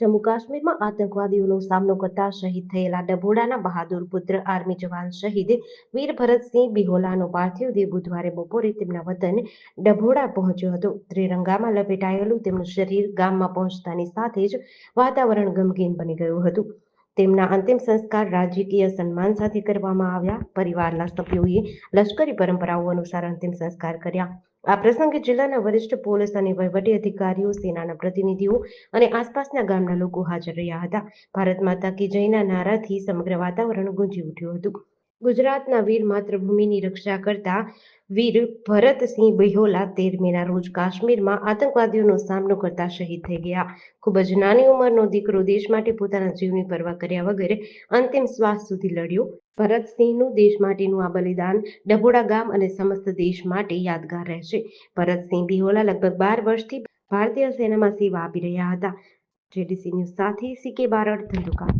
જમ્મુ કાશ્મીરમાં આતંકવાદીઓનો સામનો કરતા શહીદ થયેલા ડભોડાના બહાદુર પુત્ર આર્મી જવાન શહીદ વીર ભરતસિંહ બિહોલાનો પાર્થિવ દેહ બુધવારે બપોરે તેમના વતન ડભોડા પહોંચ્યો હતો. ત્રિરંગામાં લપેટાયેલું તેમનું શરીર ગામમાં પહોંચતાની સાથે જ વાતાવરણ ગમગીન બની ગયું હતું. તેમના અંતિમ સંસ્કાર રાજકીય સન્માન સાથે કરવામાં આવ્યા. પરિવારના સભ્યોએ લશ્કરી પરંપરાઓ અનુસાર અંતિમ સંસ્કાર કર્યા. આ પ્રસંગે જિલ્લાના વરિષ્ઠ પોલીસ અને વહીવટી અધિકારીઓ, સેનાના પ્રતિનિધિઓ અને આસપાસના ગામના લોકો હાજર રહ્યા હતા. ભારત માતા કી જયના નારાથી સમગ્ર વાતાવરણ ગુંજી ઉઠ્યું હતું. ગુજરાતના વીર માતૃભૂમિની રક્ષા કરતા વીર ભરતસિંહ બિહોલા તેર મેના રોજ કાશ્મીરમાં આતંકવાદીઓનો સામનો કરતા શહીદ થઈ ગયા. ખૂબ જ નાની ઉંમરનો દીકરો દેશ માટે પોતાના જીવની પરવા કર્યા વગર અંતિમ શ્વાસ સુધી લડ્યો. ભરતસિંહનું દેશ માટેનું આ બલિદાન ડભોડા ગામ અને સમસ્ત દેશ માટે યાદગાર રહેશે. ભરતસિંહ બિહોલા લગભગ બાર વર્ષથી ભારતીય સેનામાં સેવા આપી રહ્યા હતા. જેડીસી ન્યૂઝ સાથે સીકે બારડ ધંધુકા.